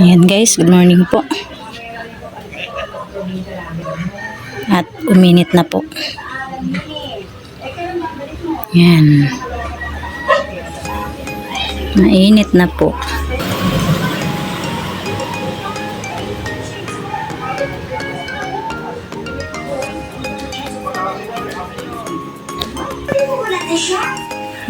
Ayan guys, good morning po. At uminit na po. Ayan. Mainit na po.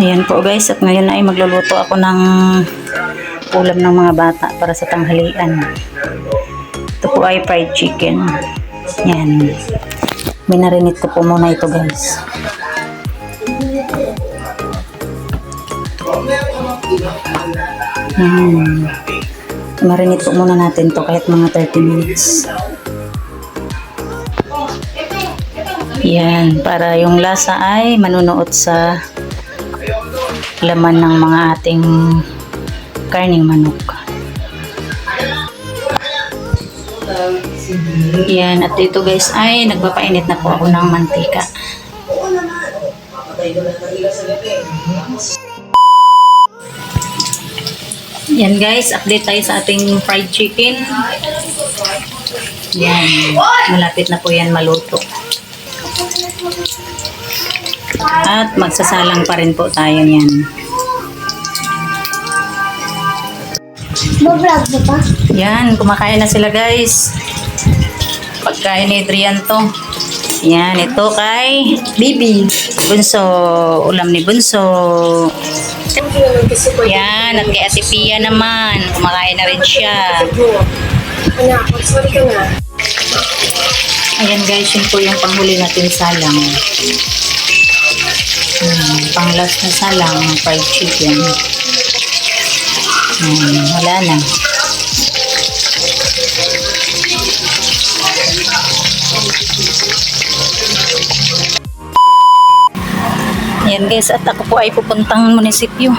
Ayan po guys, at ngayon ay magluluto ako ng ulam ng mga bata para sa tanghalian. Ito po ay fried chicken. Yan. Minarinit ko po muna ito guys. Yan. Marinate po muna natin to kahit mga 30 minutes. Yan, para yung lasa ay manunuot sa laman ng mga ating karning manok. Yan, at dito guys ay nagpapainit na po ako ng mantika. Yan guys, update tayo sa ating fried chicken. Yan, malapit na po yan maluto. At magsasalang pa rin po tayo yan. Bablog mo pa? Yan, kumakain na sila guys. Pagkain ni Adrian to. Yan, ito kay Bibi. Bunso, ulam ni Bunso. Yan, at kay Ate Pia naman. Kumakain na rin siya. Anak, mag-sorry ka na. Ayan guys, yun po yung panghuli natin salang. Hmm, pang last na salang, fried chicken. Hmm, wala na. Ayan guys, at ako po ay pupuntang munisipyo.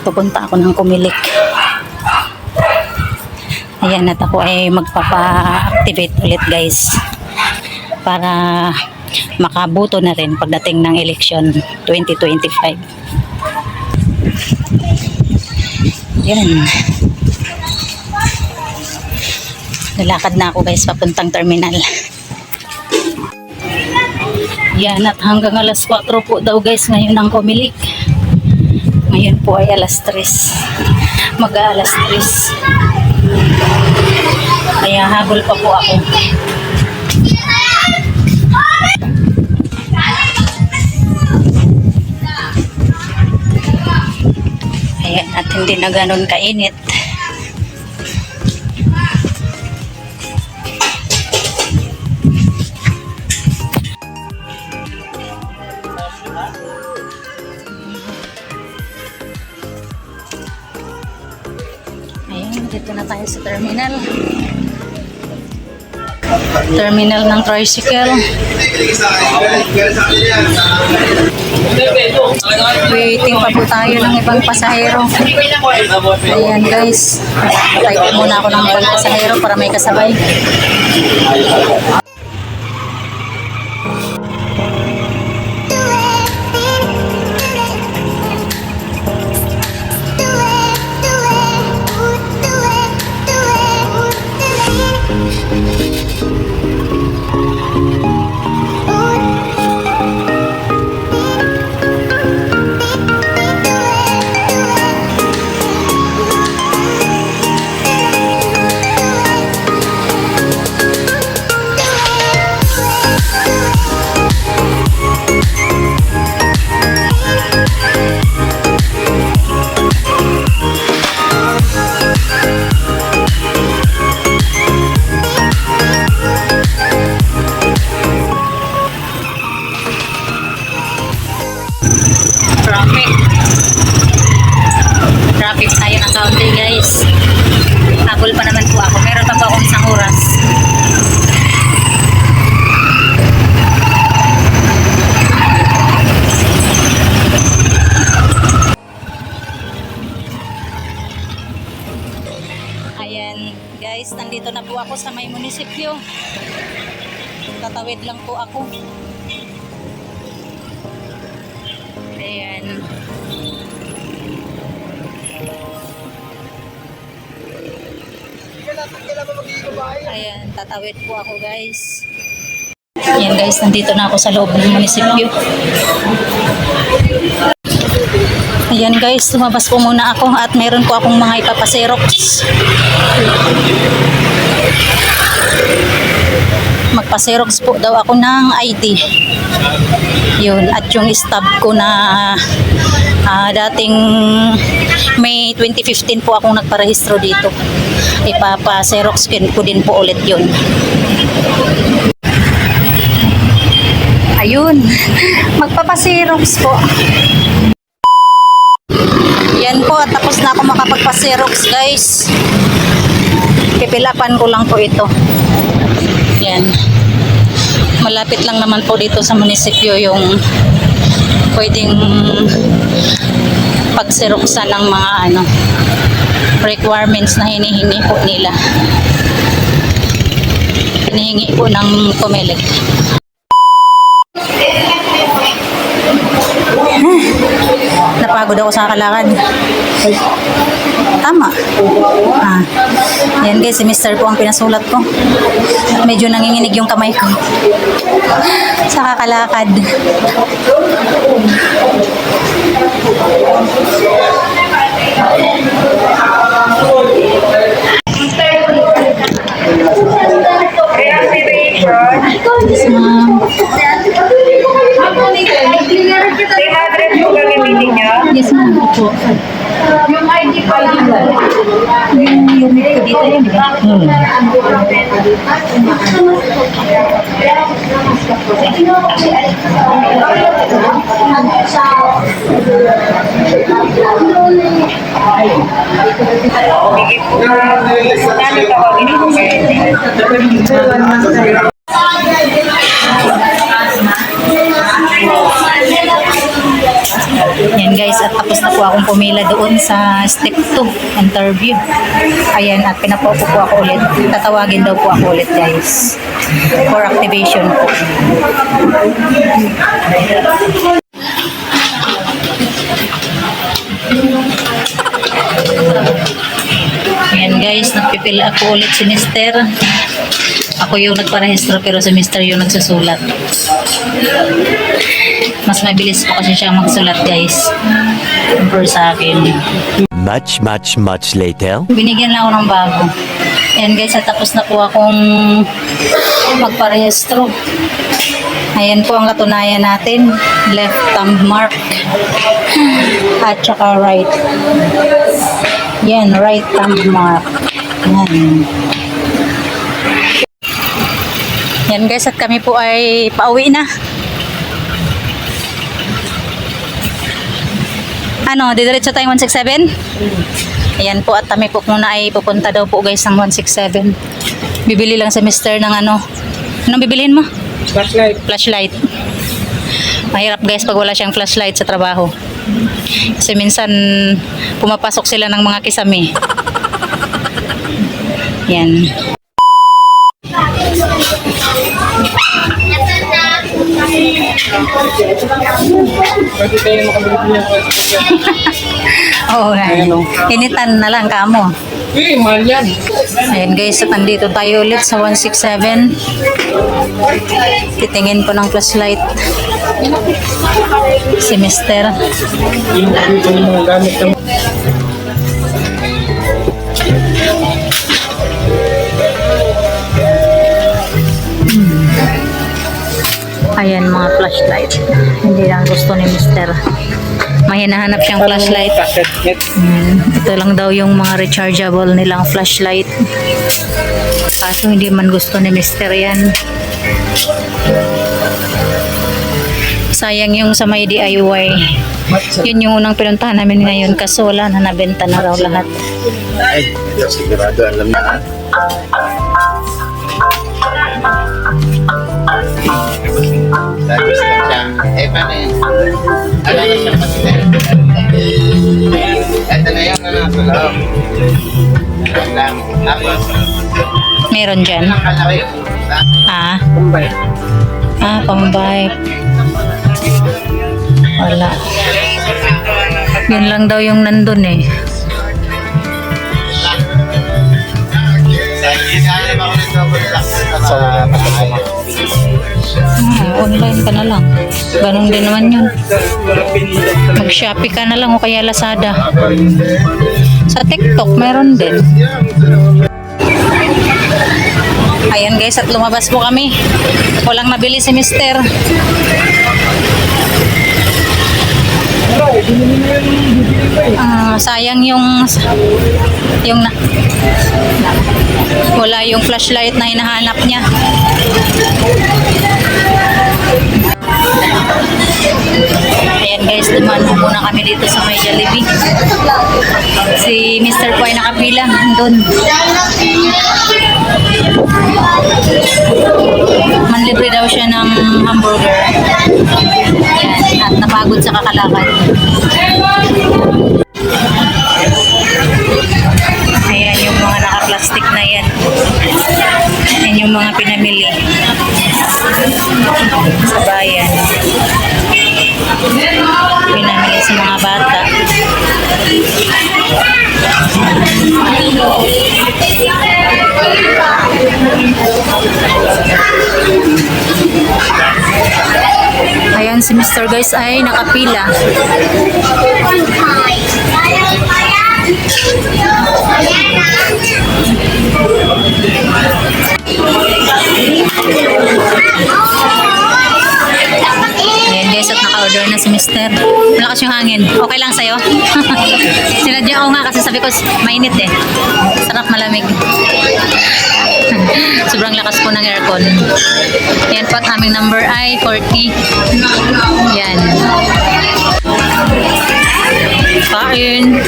Pupunta ako ng kumilik. Ayan, at ako ay magpapa-activate ulit guys. Para makabuto na rin pagdating ng election 2025. Yan. Lalakad na ako guys papuntang terminal. Yan at hanggang alas 4 po daw guys ngayon ang kumilik. Ngayon po ay alas 3. Mag alas 3. Kaya habol pa po ako. At hindi na ganun kainit. Ayan, dito na tayo sa terminal. Terminal ng tricycle. Waiting pa po tayo ng ibang pasahero. Ayan guys. Patay muna ako ng ibang pasahero para may kasabay. guys, nandito na po ako sa may munisipyo. Tatawid lang po ako. Ayan. Ayan, tatawid po ako guys. Ayan guys, nandito na ako sa loob ng munisipyo. Ayan guys, lumabas po muna ako at meron po akong mga ipapaserox. Magpaserox po daw ako ng ID. Yun, at yung stub ko na ah, dating May 2015 po akong nagparehistro dito. Ipapa-xerox ko din po ulit yun. Ayun, magpapa-xerox po. Yan po, tapos na ako makapagpa-xerox guys. Pipilapan ko lang po ito. Yan. Malapit lang naman po dito sa munisipyo yung pwedeng pagseroksan ng mga ano requirements na hinihingi po nila. Hinihingi po ng Comelec. Napagod ako sa kalakad. Tama. Ah. Yan guys, si Mr. po ang pinasulat ko. At medyo nanginginig yung kamay ko. sa kakalakad. Yes, ma'am. Yes, ma'am. Opo. Yung ID pa lang. Yung unit ko dito yun, di ba? Higit po na. Nalo tawagin Yan guys, at tapos na po akong pumila doon sa step 2 interview. Ayan, at pinapaupo po ako ulit. Tatawagin daw po ako ulit guys. For activation po. Ayan guys, nagpipil ako ulit si Mister. Ako yung nagparehistro pero si Mister yung nagsusulat. Mas mabilis po kasi siya magsulat guys. Compare sa akin. Much, much, much later. Binigyan lang ako ng bago. Ayan guys, at tapos na po akong magparehistro. Ayan po ang katunayan natin. Left thumb mark. At saka right. Yan, right thumb mark. Yan. Yan guys, at kami po ay pauwi na. Ano, didiretso tayong 167? Ayan po at kami po muna ay pupunta daw po guys ng 167. Bibili lang sa mister ng ano. Anong bibilin mo? Flashlight. Flashlight. Mahirap guys pag wala siyang flashlight sa trabaho. Kasi minsan pumapasok sila ng mga kisame. Yan. Pwede tayo makabili niya. Oo nga. Initan na lang kamo. Uy, mahal yan. Ayan guys, at nandito tayo ulit sa 167. Titingin po ng flashlight. Si Mister. Yung gamit ng Ayan mga flashlight. Hindi lang gusto ni Mister. May hinahanap siyang flashlight. Ayan. Ito lang daw yung mga rechargeable nilang flashlight. Kaso hindi man gusto ni Mister yan. Sayang yung sa may DIY. Yun yung unang pinuntahan namin ngayon kaso wala na nabenta na raw lahat. Ay, sigurado alam na. Eh, yun? Ano na siya kasi? Ito na yung ano, sa loob. Ito lang. Tapos, Meron dyan. ang kalaki yung Ah. Ah, pambike. Wala. Yun lang daw yung nandun eh. Sa isa, ako na sa bahay. Online ka na lang. Ganun din naman yun. Mag-Shopee ka na lang o kaya Lazada. Sa TikTok, meron din. Ayan guys, at lumabas po kami. Walang nabili si Mister. Ah, sayang yung yung na, wala yung flashlight na hinahanap niya. Ayan guys, dumaan po muna kami dito sa may Jollibee. Si Mr. po ay nakapila doon. Manlibre daw siya ng hamburger. Ayan, at napagod sa kakalakad. Ayan yung mga naka-plastic na yan. Yan yung mga pinamili sa. Pinamili sa mga bata. Ayan si Mr. Guys ay nakapila. Ayan guys, at naka-order na si Mr. Malakas yung hangin. Okay lang sa'yo? Sinadya ko nga kasi sabi ko mainit eh. Sarap malamig. Sobrang lakas po ng aircon. Ayan po at aming number ay 40. Yan. Kain.